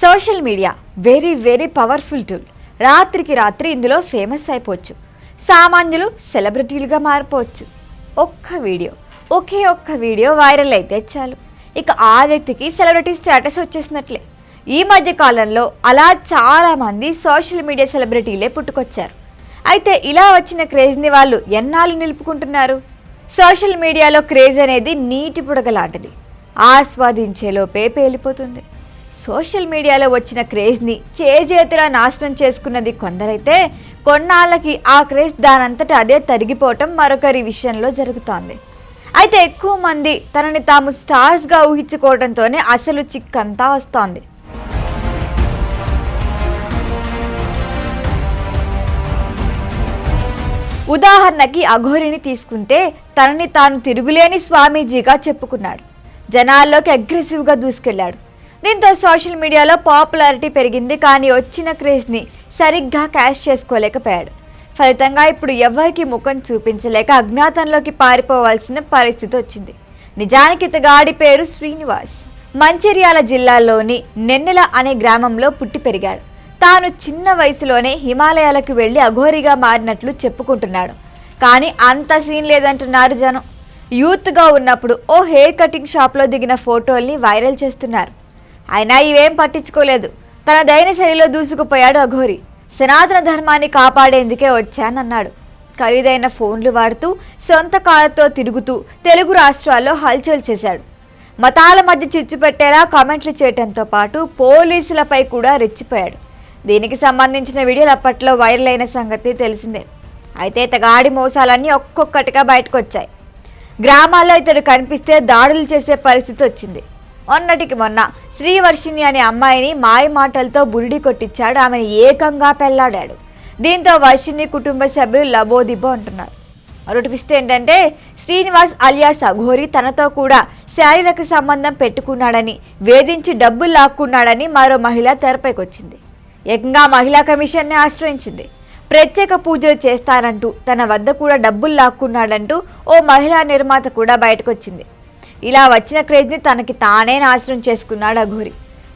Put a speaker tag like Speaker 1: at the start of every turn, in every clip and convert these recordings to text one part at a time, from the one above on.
Speaker 1: Social media very very powerful tool. రాత్రికి రాత్రి ఇందులో ఫేమస్ అయిపోవచ్చు. సామాన్యులు సెలబ్రిటీలుగా మారిపోవచ్చు. ఒక్క వీడియో ఒకే ఒక్క వీడియో వైరల్ అయితే చాలు. ఇక ఆ వ్యక్తికి సెలబ్రిటీ స్టేటస్ వచ్చేసినట్లే. ఈ మధ్య కాలంలో అలా చాలామంది సోషల్ మీడియా సెలబ్రిటీలే పుట్టుకొచ్చారు. అయితే ఇలా వచ్చిన క్రేజ్ని వాళ్ళు ఎన్నాళ్ళు నిలుపుకుంటున్నారు? సోషల్ మీడియాలో క్రేజ్ అనేది నీటి పుడగలాంటిది ఆస్వాదించేలోపే పేలిపోతుంది. సోషల్ మీడియాలో వచ్చిన క్రేజ్ని చేజేతులా నాశనం చేసుకున్నది కొందరైతే కొన్నాళ్ళకి ఆ క్రేజ్ దానంతట అదే తరిగిపోవటం మరొకరి విషయంలో జరుగుతోంది. అయితే ఎక్కువ మంది తనని తాము స్టార్స్గా ఊహించుకోవడంతోనే అసలు చిక్కంతా వస్తోంది. ఉదాహరణకి అఘోరిని తీసుకుంటే తనని తాను తిరుగులేని స్వామీజీగా చెప్పుకున్నాడు. జనాల్లోకి అగ్రెసివ్గా దూసుకెళ్ళాడు దీంతో సోషల్ మీడియాలో పాపులారిటీ పెరిగింది కానీ వచ్చిన క్రేజ్ని సరిగ్గా క్యాష్ చేసుకోలేకపోయాడు. ఫలితంగా ఇప్పుడు ఎవరికి ముఖం చూపించలేక అజ్ఞాతంలోకి పారిపోవాల్సిన పరిస్థితి వచ్చింది. నిజానికి ఇతగాడి పేరు శ్రీనివాస్. మంచిర్యాల జిల్లాలోని నెన్నెల అనే గ్రామంలో పుట్టి పెరిగాడు. తాను చిన్న వయసులోనే హిమాలయాలకు వెళ్ళి అఘోరిగా మారినట్లు చెప్పుకుంటున్నాడు. కానీ అంత సీన్ లేదంటున్నారు జనం. యూత్గా ఉన్నప్పుడు ఓ హెయిర్ కటింగ్ షాప్లో దిగిన ఫోటోల్ని వైరల్ చేస్తున్నారు. అయినా ఇవేం పట్టించుకోలేదు. తన దైన శైలిలో దూసుకుపోయాడు అఘోరి. సనాతన ధర్మాన్ని కాపాడేందుకే వచ్చానన్నాడు. ఖరీదైన ఫోన్లు వాడుతూ సొంత కారుతో తిరుగుతూ తెలుగు రాష్ట్రాల్లో హల్చల్ చేశాడు. మతాల మధ్య చిచ్చు పెట్టేలా కామెంట్లు చేయడంతో పాటు పోలీసులపై కూడా రెచ్చిపోయాడు. దీనికి సంబంధించిన వీడియోలు అప్పట్లో వైరల్ అయిన సంగతి తెలిసిందే. అయితే ఇతగాడి మోసాలన్నీ ఒక్కొక్కటిగా బయటకు వచ్చాయి గ్రామాల్లో ఇతడు కనిపిస్తే దాడులు చేసే పరిస్థితి వచ్చింది. మొన్నటికి మొన్న శ్రీవర్షిణి అనే అమ్మాయిని మాయ మాటలతో బురిడి కొట్టించాడు. ఆమెను ఏకంగా పెళ్ళాడాడు. దీంతో వర్షిణి కుటుంబ సభ్యులు లబోదిబో అంటున్నారు. మరో ట్విస్ట్ ఏంటంటే శ్రీనివాస్ అలియాస్ అఘోరి తనతో కూడా శారీరక సంబంధం పెట్టుకున్నాడని వేధించి డబ్బులు లాక్కున్నాడని మరో మహిళ తెరపైకి వచ్చింది ఏకంగా మహిళా కమిషన్ని ఆశ్రయించింది. ప్రత్యేక పూజలు చేస్తానంటూ తన వద్ద కూడా డబ్బులు లాక్కున్నాడంటూ ఓ మహిళా నిర్మాత కూడా బయటకొచ్చింది. ఇలా వచ్చిన క్రేజ్ని తనకి తానే నాశనం చేసుకున్నాడు అఘోరి.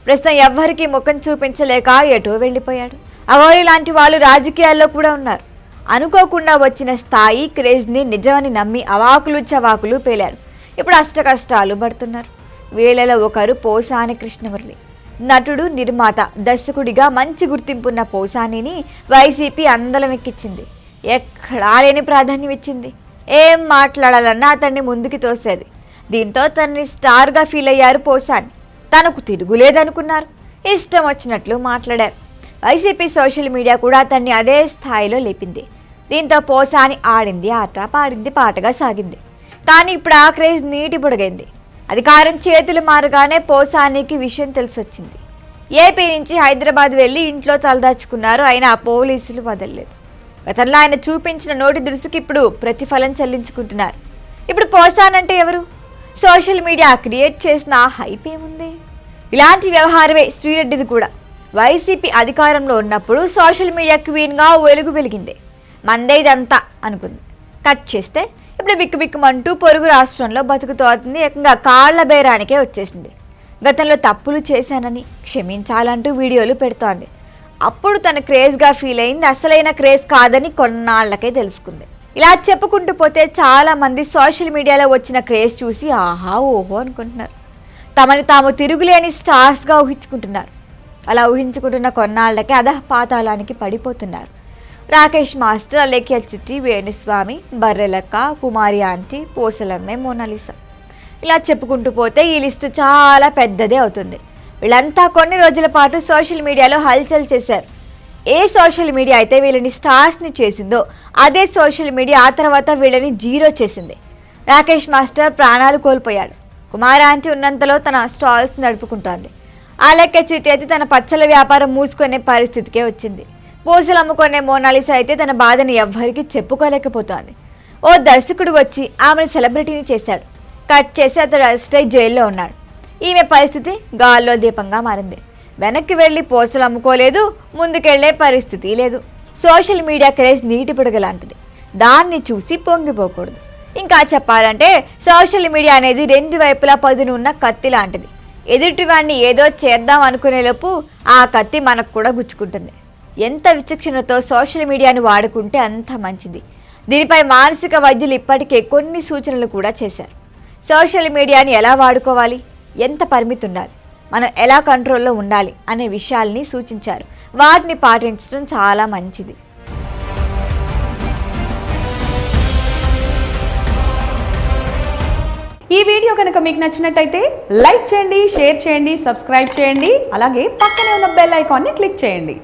Speaker 1: ప్రస్తుతం ఎవ్వరికీ ముఖం చూపించలేక ఎటో వెళ్ళిపోయాడు. అఘోరి లాంటి వాళ్ళు రాజకీయాల్లో కూడా ఉన్నారు. అనుకోకుండా వచ్చిన స్థాయి క్రేజ్ని నిజమని నమ్మి అవాకులు చవాకులు పేలారు. ఇప్పుడు అష్ట కష్టాలు పడుతున్నారు. వీళ్ళలో ఒకరు పోసాని కృష్ణమురళి. నటుడు నిర్మాత దర్శకుడిగా మంచి గుర్తింపున్న పోసానిని వైసీపీ అందలం ఎక్కించింది ఎక్కడా లేని ప్రాధాన్యం ఇచ్చింది ఏం మాట్లాడాలన్నా అతన్ని ముందుకి తోసేది. దీంతో తనని స్టార్గా ఫీల్ అయ్యారు పోసాని తనకు తిరుగులేదనుకున్నారు ఇష్టం వచ్చినట్లు మాట్లాడారు. వైసీపీ సోషల్ మీడియా కూడా తన్ని అదే స్థాయిలో లేపింది. దీంతో పోసాని ఆడింది ఆట పాడింది పాటగా సాగింది. కానీ ఇప్పుడు ఆ క్రేజ్ నీటి బుడగైంది. అధికారం చేతులు మారగానే పోసానికి విషయం తెలిసొచ్చింది. ఏపీ నుంచి హైదరాబాద్ వెళ్ళి ఇంట్లో తలదాచుకున్నారు. ఆయన ఆ పోలీసులు వదలలేదు. గతంలో ఆయన చూపించిన నోటి దురుసుకి ఇప్పుడు ప్రతిఫలం చెల్లించుకుంటున్నారు. ఇప్పుడు పోసానంటే ఎవరు? సోషల్ మీడియా క్రియేట్ చేసిన హైప్ ఏముంది? ఇలాంటి వ్యవహారమే శ్రీరెడ్డిది కూడా. వైసీపీ అధికారంలో ఉన్నప్పుడు సోషల్ మీడియా క్వీన్గా వెలుగు వెలిగింది. మందే ఇదంతా అనుకుంది. కట్ చేస్తే ఇప్పుడు బిక్కు బిక్కుమంటూ పొరుగు రాష్ట్రంలో బతుకుతోంది. ఏకంగా కాళ్ళ బేరానికే వచ్చేసింది. గతంలో తప్పులు చేశానని క్షమించాలంటూ వీడియోలు పెడుతోంది. అప్పుడు తన క్రేజ్గా ఫీల్ అయింది. అసలైన క్రేజ్ కాదని కొన్నాళ్ళకే తెలుసుకుంది. ఇలా చెప్పుకుంటూ పోతే చాలామంది సోషల్ మీడియాలో వచ్చిన క్రేజ్ చూసి ఆహా ఓహో అనుకుంటున్నారు. తమని తాము తిరుగులేని స్టార్స్గా ఊహించుకుంటున్నారు. అలా ఊహించుకుంటున్న కొన్నాళ్ళకి అధ పాతాళానికి పడిపోతున్నారు. రాకేష్ మాస్టర్ అలేఖ్య చిట్టి వేణుస్వామి బర్రెలక్క కుమారి ఆంటీ పోసలమ్మే మోనాలిసా. ఇలా చెప్పుకుంటూ పోతే ఈ లిస్టు చాలా పెద్దదే అవుతుంది. వీళ్ళంతా కొన్ని రోజుల పాటు సోషల్ మీడియాలో హల్చల్ చేశారు. ఏ సోషల్ మీడియా అయితే వీళ్ళని స్టార్స్ని చేసిందో అదే సోషల్ మీడియా ఆ తర్వాత వీళ్ళని జీరో చేసింది. రాకేష్ మాస్టర్ ప్రాణాలు కోల్పోయాడు. కుమార్ ఆంటీ ఉన్నంతలో తన స్టాల్స్ నడుపుకుంటోంది. ఆ లెక్క చిట్టి అయితే తన పచ్చల వ్యాపారం మూసుకునే పరిస్థితికే వచ్చింది. పూసలు అమ్ముకునే మోనాలిసా అయితే తన బాధని ఎవ్వరికీ చెప్పుకోలేకపోతోంది. ఓ దర్శకుడు వచ్చి ఆమెను సెలబ్రిటీని చేశాడు. కట్ చేసి అతడు అరెస్ట్ అయి జైల్లో ఉన్నాడు. ఈమె పరిస్థితి గాల్లో దీపంగా మారింది. వెనక్కి వెళ్ళి పోస్టులు అమ్ముకోలేదు ముందుకెళ్ళే పరిస్థితి లేదు. సోషల్ మీడియా క్రేజ్ నీటి పిడగ లాంటిది. దాన్ని చూసి పొంగిపోకూడదు. ఇంకా చెప్పాలంటే సోషల్ మీడియా అనేది రెండు వైపులా పదును ఉన్న కత్తి లాంటిది. ఎదుటివాణ్ణి ఏదో చేద్దాం అనుకునేలోపు ఆ కత్తి మనకు కూడా గుచ్చుకుంటుంది. ఎంత విచక్షణతో సోషల్ మీడియాను వాడుకుంటే అంత మంచిది. దీనిపై మానసిక వైద్యులు ఇప్పటికే కొన్ని సూచనలు కూడా చేశారు. సోషల్ మీడియాని ఎలా వాడుకోవాలి? ఎంత పరిమితి ఉండాలి? మనం ఎలా కంట్రోల్లో ఉండాలి అనే విషయాల్ని సూచించారు. వాటిని పాటించడం చాలా మంచిది.
Speaker 2: ఈ వీడియో కనుక మీకు నచ్చినట్టయితే లైక్ చేయండి షేర్ చేయండి సబ్స్క్రైబ్ చేయండి అలాగే పక్కనే ఉన్న బెల్ ఐకాన్ని క్లిక్ చేయండి.